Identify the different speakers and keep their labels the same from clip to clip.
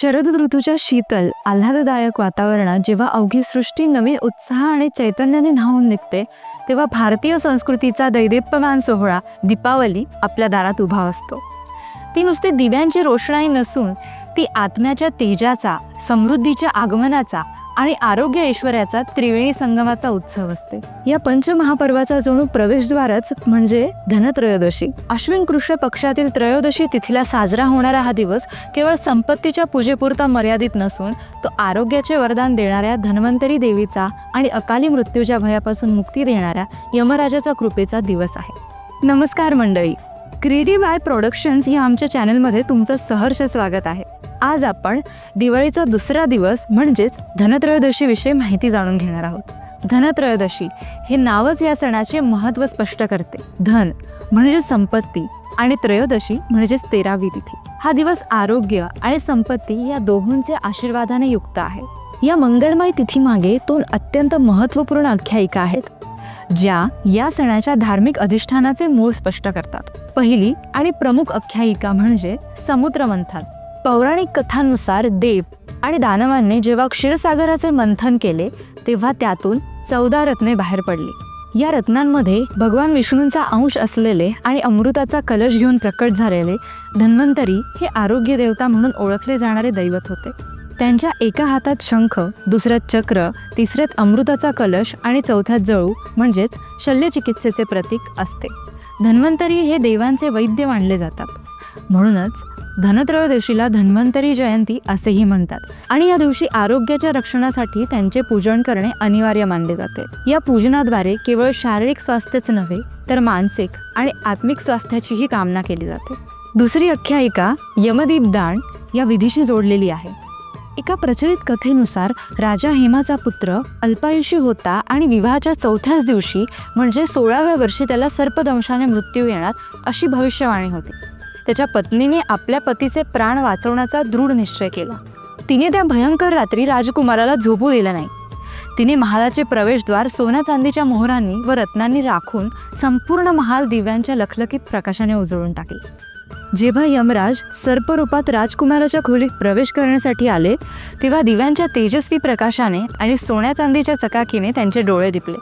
Speaker 1: शरद ऋतूच्या शीतल आल्हाददायक वातावरणात जेव्हा अवघी सृष्टी नवीन उत्साह आणि चैतन्याने न्हावून निघते तेव्हा भारतीय संस्कृतीचा दैदिप्यमान सोहळा दीपावली आपल्या दारात उभा असतो. ती नुसती दिव्यांची रोषणाई नसून ती आत्म्याच्या तेजाचा समृद्धीच्या आगमनाचा आणि आरोग्य ऐश्वर्याचा त्रिवेणी संगमाचा उत्सव असते. या पंचमहापर्वाचा जणू प्रवेशद्वारच म्हणजे धनत्रयोदशी. अश्विन कृष्ण पक्षातील त्रयोदशी तिथीला साजरा होणारा हा दिवस केवळ संपत्तीच्या पूजेपुरता मर्यादित नसून तो आरोग्याचे वरदान देणाऱ्या धन्वंतरी देवीचा आणि अकाली मृत्यूच्या भयापासून मुक्ती देणाऱ्या यमराजाचा कृपेचा दिवस आहे. नमस्कार मंडळी. क्रीडी बाय प्रोडक्शन्स या आमच्या चॅनलमध्ये तुमचं सहर्ष स्वागत आहे. आज आपण दिवाळीचा दुसरा दिवस म्हणजेच धनत्रयोदशीविषयी माहिती जाणून घेणार आहोत. धनत्रयोदशी हे नावच या सणाचे महत्त्व स्पष्ट करते. धन म्हणजे संपत्ती आणि त्रयोदशी म्हणजेच तेरावी तिथी. हा दिवस आरोग्य आणि संपत्ती या दोहोंचे आशीर्वादाने युक्त आहे. या मंगलमय तिथीमागे दोन अत्यंत महत्त्वपूर्ण आख्यायिका आहेत ज्या या सणाच्या धार्मिक अधिष्ठानाचे मूळ स्पष्ट करतात. पहिली आणि प्रमुख आख्यायिका म्हणजे समुद्रमंथन पौराणिक कथांनुसार देव आणि दानवांनी जेव्हा क्षीरसागराचे मंथन केले तेव्हा त्यातून चौदा रत्ने बाहेर पडली. या रत्नांमध्ये भगवान विष्णूंचा अंश असलेले आणि अमृताचा कलश घेऊन प्रकट झालेले धन्वंतरी हे आरोग्य देवता म्हणून ओळखले जाणारे दैवत होते. त्यांच्या एका हातात शंख दुसऱ्यात चक्र तिसऱ्यात अमृताचा कलश आणि चौथ्यात जळू म्हणजेच शल्यचिकित्सेचे प्रतीक असते. धन्वंतरी हे देवांचे वैद्य मानले जातात. म्हणूनच धनत्रयोदशीला धन्वंतरी जयंती असेही म्हणतात. आणि या दिवशी आरोग्याच्या रक्षणासाठी त्यांचे पूजन करणे अनिवार्य मानले जाते. या पूजनाद्वारे केवळ शारीरिक स्वास्थ्यच नव्हे तर मानसिक आणि आत्मिक स्वास्थ्याचीही कामना केली जाते. दुसरी आख्यायिका यमदीप दान या विधीशी जोडलेली आहे. एका प्रचलित कथेनुसार राजा हेमाचा पुत्र अल्पायुषी होता आणि विवाहाच्या चौथ्याच दिवशी म्हणजे सोळाव्या वर्षी त्याला सर्पदंशाने मृत्यू येणार अशी भविष्यवाणी होती. त्याच्या पत्नीने आपल्या पतीचे प्राण वाचवण्याचा दृढ निश्चय केला. तिने त्या भयंकर रात्री राजकुमाराला झोपू दिलं नाही. तिने महालाचे प्रवेशद्वार सोन्या चांदीच्या मोहरांनी व रत्नांनी राखून संपूर्ण महाल दिव्यांच्या लखलखीत प्रकाशाने उजळून टाकले. जेव्हा यमराज सर्परूपात राजकुमाराच्या खोलीत प्रवेश करण्यासाठी आले तेव्हा दिव्यांच्या तेजस्वी प्रकाशाने आणि सोन्या चांदीच्या चकाकीने त्यांचे डोळे दिपले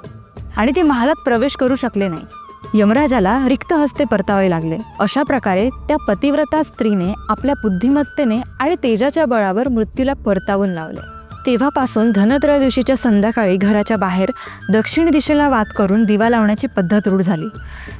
Speaker 1: आणि ते महालात प्रवेश करू शकले नाही. यमराजाला रिक्त हस्ते परतावे लागले. अशा प्रकारे त्या पतिव्रता स्त्रीने आपल्या बुद्धिमत्तेने आणि तेजाच्या बळावर मृत्यूला परतावून लावले. तेव्हापासून धनत्रयोदशीच्या संध्याकाळी घराच्या बाहेर दक्षिण दिशेला वात करून दिवा लावण्याची पद्धत रूढ झाली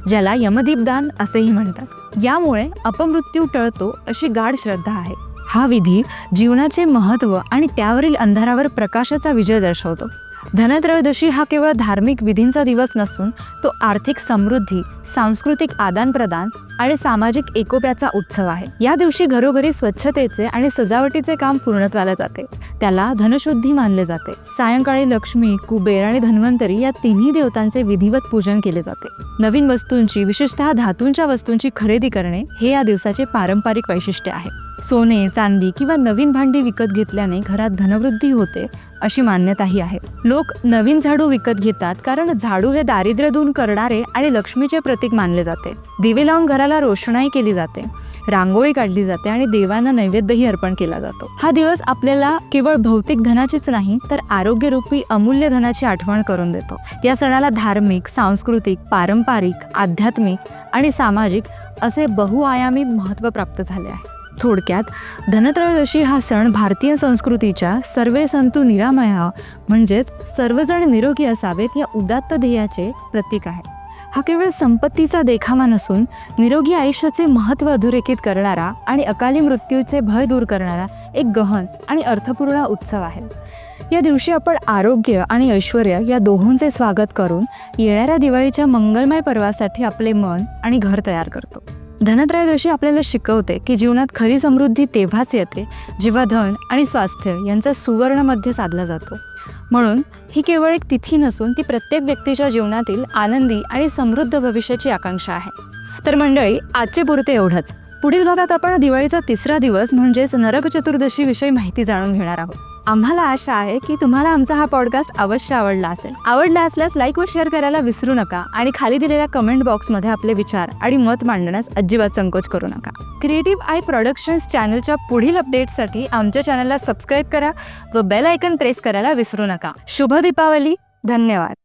Speaker 1: ज्याला यमदीपदान असेही म्हणतात. यामुळे अपमृत्यू टळतो अशी गाढ श्रद्धा आहे. हा विधी जीवनाचे महत्त्व आणि त्यावरील अंधारावर प्रकाशाचा विजय दर्शवतो. धनत्रयोदशी हा केवळ धार्मिक विधींचा दिवस नसून तो आर्थिक समृद्धी सांस्कृतिक आदानप्रदान आणि सामाजिक एकोप्याचा उत्सव आहे. या दिवशी घरोघरी स्वच्छतेचे आणि सजावटीचे काम पूर्णत्वाला जाते. त्याला धनशुद्धी मानले जाते. सायंकाळी लक्ष्मी कुबेर आणि धन्वंतरी या तिन्ही देवतांचे विधिवत पूजन केले जाते. नवीन वस्तूंची विशेषतः धातूंच्या वस्तूंची खरेदी करणे हे या दिवसाचे पारंपरिक वैशिष्ट्य आहे. सोने चांदी किंवा नवीन भांडी विकत घेतल्याने घरात धनवृद्धी होते अशी मान्यताही आहे. लोक नवीन झाडू विकत घेतात कारण झाडू हे दारिद्र्य दूर करणारे आणि लक्ष्मीचे प्रतीक मानले जाते. दिवे लावून घराला रोषणाई केली जाते रांगोळी काढली जाते आणि देवांना नैवेद्यही अर्पण केला जातो. हा दिवस आपल्याला केवळ भौतिक धनाचीच नाही तर आरोग्यरूपी अमूल्य धनाची आठवण करून देतो. या सणाला धार्मिक सांस्कृतिक पारंपरिक आध्यात्मिक आणि सामाजिक असे बहुआयामी महत्त्व प्राप्त झाले आहे. थोडक्यात धनत्रयोदशी हा सण भारतीय संस्कृतीच्या सर्वे संतू निरामया म्हणजेच सर्वजण निरोगी असावेत या उदात्त ध्येयाचे प्रतीक आहे. हा केवळ संपत्तीचा देखावा नसून निरोगी आयुष्याचे महत्त्व अधोरेखित करणारा आणि अकाली मृत्यूचे भय दूर करणारा एक गहन आणि अर्थपूर्ण उत्सव आहे. या दिवशी आपण आरोग्य आणि ऐश्वर या दोहोंचे स्वागत करून येणाऱ्या दिवाळीच्या मंगलमय पर्वासाठी आपले मन आणि घर तयार करतो. धनत्रयोदशी आपल्याला शिकवते की जीवनात खरी समृद्धी तेव्हाच येते जेव्हा धन आणि स्वास्थ्य यांचा सुवर्णमध्ये साधला जातो. म्हणून ही केवळ एक तिथी नसून ती प्रत्येक व्यक्तीच्या जीवनातील आनंदी आणि समृद्ध भविष्याची आकांक्षा आहे. तर मंडळी आजचे पुरते एवढंच. पुढील भागात आपण दिवाळीचा तिसरा दिवस म्हणजेच नरक चतुर्दशीविषयी माहिती जाणून घेणार आहोत. आम्हाला आशा आहे की तुम्हाला आमचा हा पॉडकास्ट अवश्य आवडला असेल. आवडला असल्यास लाईक व शेअर करायला विसरू नका आणि खाली दिलेल्या कमेंट बॉक्समध्ये आपले विचार आणि मत मांडण्यास अजिबात संकोच करू नका. क्रिएटिव्ह आय प्रोडक्शन्स चॅनलच्या पुढील अपडेट्ससाठी आमच्या चॅनलला सबस्क्राईब करा व बेल आयकन प्रेस करायला विसरू नका. शुभ दीपावली. धन्यवाद.